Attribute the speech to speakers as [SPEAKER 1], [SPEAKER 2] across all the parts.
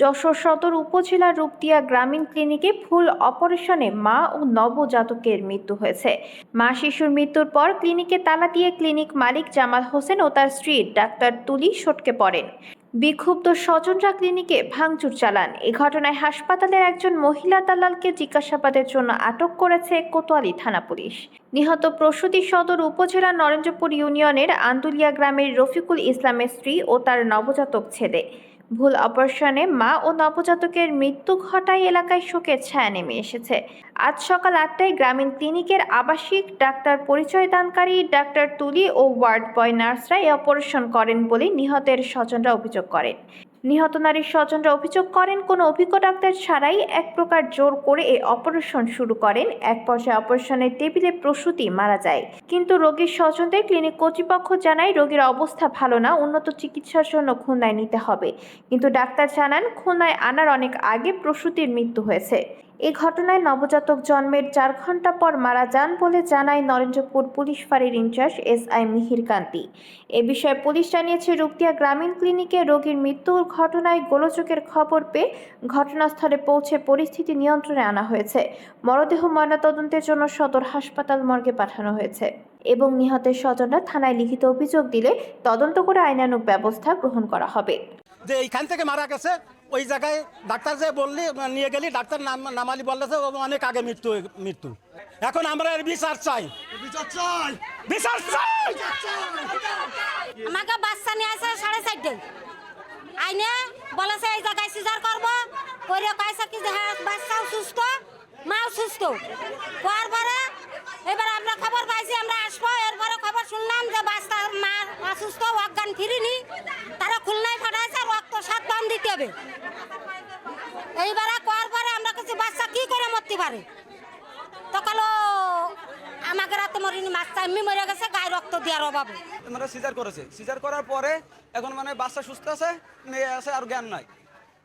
[SPEAKER 1] যশোর সদর উপজেলার রূপদিয়া গ্রামীণ ক্লিনিকে ফুল অপারেশনে মা ও নবজাতকের মৃত্যু হয়েছে। মা শিশুর মৃত্যুর পর ক্লিনিকে তালা দিয়ে ক্লিনিক মালিক জামাল হোসেন ও তার স্ত্রী ডাক্তার তুলি সটকে পড়েন। বিক্ষুব্ধ স্বজনরা ক্লিনিকে ভাঙচুর চালান। এ ঘটনায় হাসপাতালের একজন মহিলা দালালকে জিজ্ঞাসাবাদের জন্য আটক করেছে কোতোয়ালি থানা পুলিশ। নিহত প্রসূতি সদর উপজেলার নরেন্দ্রপুর ইউনিয়নের আন্দুলিয়া গ্রামের রফিকুল ইসলামের স্ত্রী ও তার নবজাতক ছেলে। ভুল অপারেশনে মা ও নবজাতকের মৃত্যু ঘটায় এলাকায় শোকের ছায়া নেমে এসেছে। আজ সকাল আটটায় গ্রামীণ ক্লিনিকের আবাসিক ডাক্তার পরিচয় দানকারী ডাক্তার তুলি ও ওয়ার্ড বয় নার্সরা এই অপারেশন করেন বলে নিহতের স্বজনরা অভিযোগ করেন। নিহত নারীর স্বজনরা অভিযোগ করেন, কোনো অভিজ্ঞ ডাক্তার ছাড়াই এক প্রকার জোর করে এই অপারেশন শুরু করেন। এক পর্যায়ে অপারেশনের টেবিলে প্রসূতি মারা যায়। কিন্তু রোগীর স্বজনদের ক্লিনিক কর্তৃপক্ষ জানায়, রোগীর অবস্থা ভালো না, উন্নত চিকিৎসার জন্য খুলনায় নিতে হবে। কিন্তু ডাক্তার জানান, খুলনায় আনার অনেক আগে প্রসূতির মৃত্যু হয়েছে। এ ঘটনায় নবজাতক জন্মের চার ঘণ্টা পর মারা যান বলে জানায় নরেন্দ্রপুর পুলিশ ফাঁড়ির incharge S I Mihir Kanti. এ বিষয়ে পুলিশ জানিয়েছে রুকতিয়া গ্রামীণ ক্লিনিকে রোগীর মৃত্যুর ঘটনায় গোলযোগের খবর পেয়ে ঘটনাস্থলে পৌঁছে পরিস্থিতি নিয়ন্ত্রণে আনা হয়েছে। মরদেহ ময়নাতদন্তের জন্য সদর হাসপাতাল মর্গে পাঠানো হয়েছে এবং নিহতের স্বজনরা থানায় লিখিত অভিযোগ দিলে তদন্ত করে আইনানুগ ব্যবস্থা গ্রহণ করা হবে।
[SPEAKER 2] যে এইখান থেকে মারা গেছে ওই জায়গায় ডাক্তার যে বললি নিয়ে গেলি ডাক্তার নাম নামালি বললেছে অনেক আগে মৃত্যু মৃত্যু। এখন আমরা এর বিচার চাই! বিচার চাই।
[SPEAKER 3] আমাকে বাচ্চা নিয়ে আসে সাড়ে চারটে। আইনে বলেছে এই জায়গায় সিজার করব। করে কয়েছে কি হ্যাঁ বাচ্চাও সুস্থ, মাও সুস্থ। হওয়ার পরে এবার আমরা খবর পাইছি, আমরা আসব। এরপরে খবর শুনলাম যে বাচ্চা মা অসুস্থ অজ্ঞান ফিরিনি। তারা খুলনায় পাঠাইছে রক্ত সাত বান দিতে হবে। এইবারে করার পরে আমরা কিছু বাচ্চা কি করে মরতে পারে? তখন আমাকে রাতে মরিনি বাচ্চা এমনি মরে গেছে, গায়ে রক্ত দেওয়ার অভাবে।
[SPEAKER 4] সিজার করেছে। সিজার করার পরে এখন মানে বাচ্চা সুস্থ আছে, মেয়ে আছে আর জ্ঞান নাই।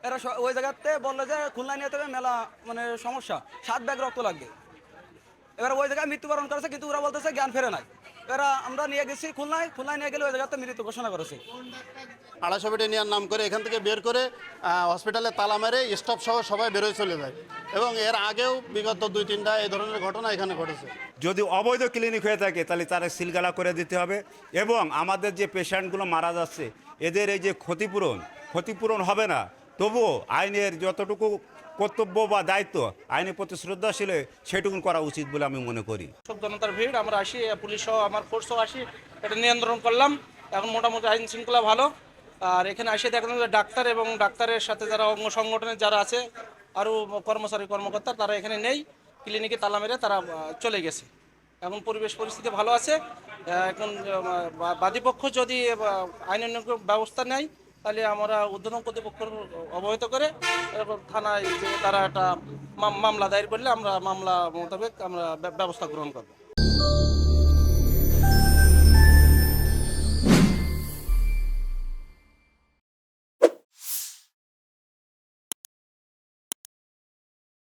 [SPEAKER 4] এরা ওই জায়গাতে বলল যে খুলনা নিয়ে যেতে মেলা মানে সমস্যা, সাত ব্যাগ রক্ত লাগবে। এবার ওই জায়গায় মৃত্যুবরণ করেছে, কিন্তু ওরা বলতেছে জ্ঞান ফেরে নাই। এরা আমরা নিয়ে গেছি খুলনায় খুলনায় নিয়ে গেলে ওই জায়গাতে মৃত্যু ঘোষণা করেছে।
[SPEAKER 5] আড়াইশো বেডে নেওয়ার নাম করে এখান থেকে বের করে হসপিটালে তালা মেরে স্টাফ সহ সবাই বেরোয় চলে যায়। এবং এর আগেও বিগত দুই তিনটা এই ধরনের ঘটনা এখানে ঘটেছে।
[SPEAKER 6] যদি অবৈধ ক্লিনিক হয়ে থাকে তাহলে তারা সিলগালা করে দিতে হবে। এবং আমাদের যে পেশেন্টগুলো মারা যাচ্ছে এদের এই যে ক্ষতিপূরণ ক্ষতিপূরণ হবে না। তবুও আইনের যতটুকু কর্তব্য বা দায়িত্ব, আইনের প্রতি শ্রদ্ধাশীল সেটুকু করা উচিত বলে আমি মনে করি।
[SPEAKER 7] সব জনতার ভিড়, আমরা আসি, পুলিশ সহ, আমার ফোর্সও আসি, এটা নিয়ন্ত্রণ করলাম। এখন মোটামুটি আইন শৃঙ্খলা ভালো। আর এখানে আসে দেখলাম যে ডাক্তার এবং ডাক্তারের সাথে যারা অঙ্গ সংগঠনের যারা আছে, আরও কর্মচারী, কর্মকর্তা, তারা এখানে নেই। ক্লিনিকে তালা মেরে তারা চলে গেছে। এখন পরিবেশ পরিস্থিতি ভালো আছে। এখন বাদীপক্ষ যদি আইনানুগ ব্যবস্থা নেয় তাহলে আমরা উদ্বোধন কর্তৃপক্ষ অবহিত করে এরকম থানায় তারা একটা মামলা দায়ের করলে আমরা মামলা মোতাবেক আমরা ব্যবস্থা গ্রহণ করব।